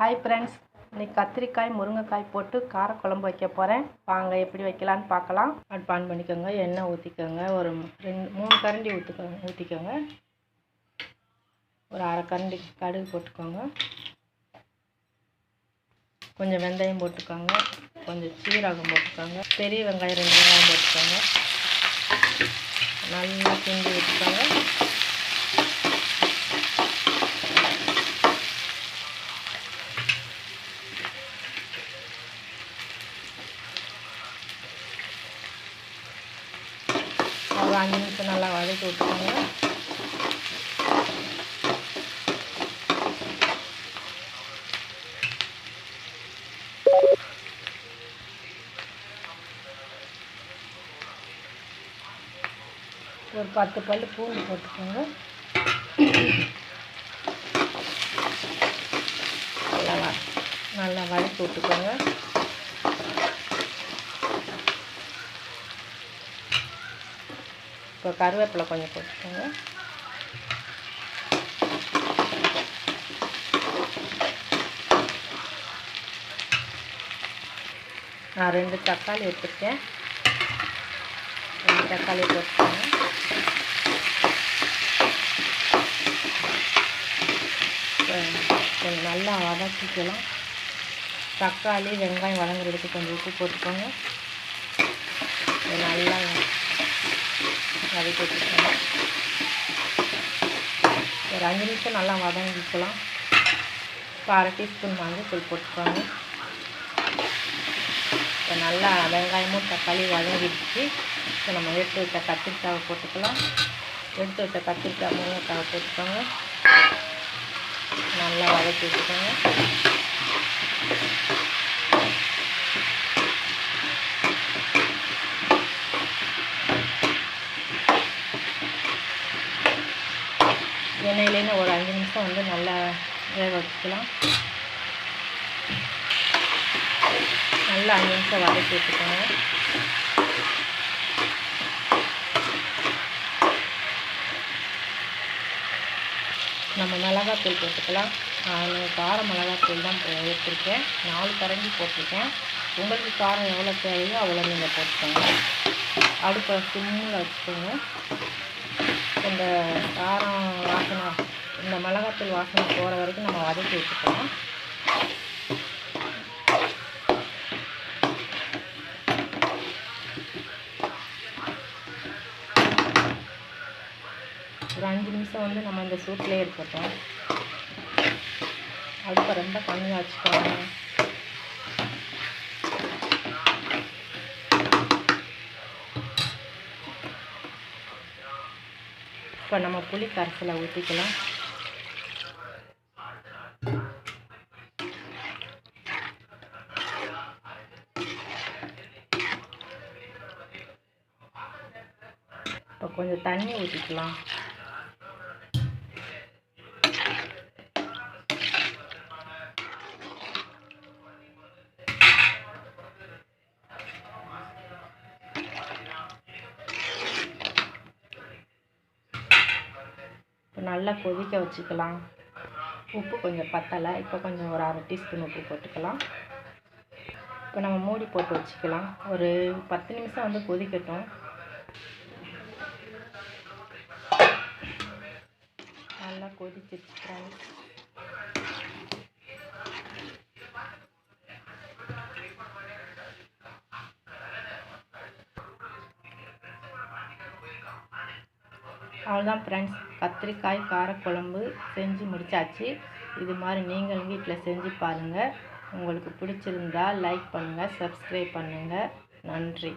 Hi friends இன்னைக்கு கத்திரிக்காய் முருங்கைக்காய் போட்டு காரக்குழம்பு வைக்க போகிறேன் வாங்க எப்படி வைக்கலான்னு பார்க்கலாம். அட்பான் பண்ணிக்கோங்க எண்ணெய் ஊற்றிக்கோங்க ஒரு ரெண்டு மூணு கரண்டி ஊற்றுக்கோங்க ஊற்றிக்கோங்க ஒரு அரை கரண்டி கடுகு போட்டுக்கோங்க. கொஞ்சம் வெந்தயம் போட்டுக்கோங்க கொஞ்சம் சீரகம் போட்டுக்கோங்க பெரிய வெங்காயம் ரெண்டு வெங்காயம் போட்டுக்கோங்க. நல்லா கிண்டி விட்டுக்கோங்க. ஒரு அஞ்சு நிமிஷம் நல்லா வதக்கி விட்டுக்கோங்க. ஒரு பத்து பல் பூண்டு போட்டுக்கோங்க. நல்லா நல்லா வதக்கி விட்டுக்கோங்க. இப்போ கருவேப்பிலை கொஞ்சம் போட்டுக்கோங்க. நான் ரெண்டு தக்காளி எடுத்துருக்கேன். ரெண்டு தக்காளி போட்டுக்கோங்க. கொஞ்சம் நல்லா வதக்கிக்கலாம். தக்காளி வெங்காயம் வதங்குறதுக்கு கொஞ்சம் உப்பு போட்டுக்கோங்க. நல்லா வதக்கி வச்சுக்கோங்க ஒரு அஞ்சு நிமிஷம் நல்லா வதங்கிக்கலாம் இப்போ அரை டீஸ்பூன் மஞ்சள் போட்டுக்கோங்க. இப்போ நல்லா வெங்காயமும் தக்காளி வதங்கிடுச்சு. இப்போ நம்ம எடுத்து வச்ச கத்திரிக்காவை போட்டுக்கலாம். எடுத்து வச்ச கத்திரிக்காய் முருங்கைக்காவை போட்டுக்கோங்க. நல்லா வதக்கி வச்சுக்கோங்க. ஒரு அஞ்சு நிமிஷம் வந்து நல்லா வேக வச்சுக்கலாம். நல்லா அஞ்சு நிமிஷம் வதக்கி வச்சுக்கோங்க நம்ம மிளகாத்தூள் போட்டுக்கலாம். நான் கார மிளகாத்தூள் தான் எடுத்திருக்கேன். நாலு கரண்டி போட்டிருக்கேன். உங்களுக்கு காரம் எவ்வளோ தேவையோ அவ்வளோ நீங்கள் போட்டுக்கோங்க. அடுப்பை சிம்மில் வச்சுக்கோங்க. இந்த காரம் இந்த மிளகாத்தூள் வாசனை போகிற வரைக்கும் நம்ம வதக்கி வச்சுக்கலாம். ஒரு அஞ்சு நிமிஷம் வந்து நம்ம இந்த சூட்லேயே இருக்கட்டும். அடுப்பை ரொம்ப கம்மியாக வச்சுக்கோங்க. இப்போ நம்ம புளி கரைசலை ஊற்றிக்கலாம் இப்போ கொஞ்சம் தண்ணி ஊற்றிக்கலாம் இப்போ நல்லா கொதிக்க வச்சுக்கலாம். உப்பு கொஞ்சம் பத்தலை. இப்போ கொஞ்சம் ஒரு அரை டீஸ்பூன் உப்பு போட்டுக்கலாம். இப்போ நம்ம மூடி போட்டு வச்சுக்கலாம். ஒரு பத்து நிமிஷம் வந்து கொதிக்கட்டும். நல்லா கொதிச்சிருச்சு ஃப்ரெண்ட்ஸ் அவ்வளோதான் ஃப்ரெண்ட்ஸ் கத்திரிக்காய் காரக்குழம்பு செஞ்சு முடிச்சாச்சு. இது மாதிரி நீங்கள் வீட்டில் செஞ்சு பாருங்கள் உங்களுக்கு பிடிச்சிருந்தா லைக் பண்ணுங்கள் சப்ஸ்கிரைப் பண்ணுங்கள் நன்றி.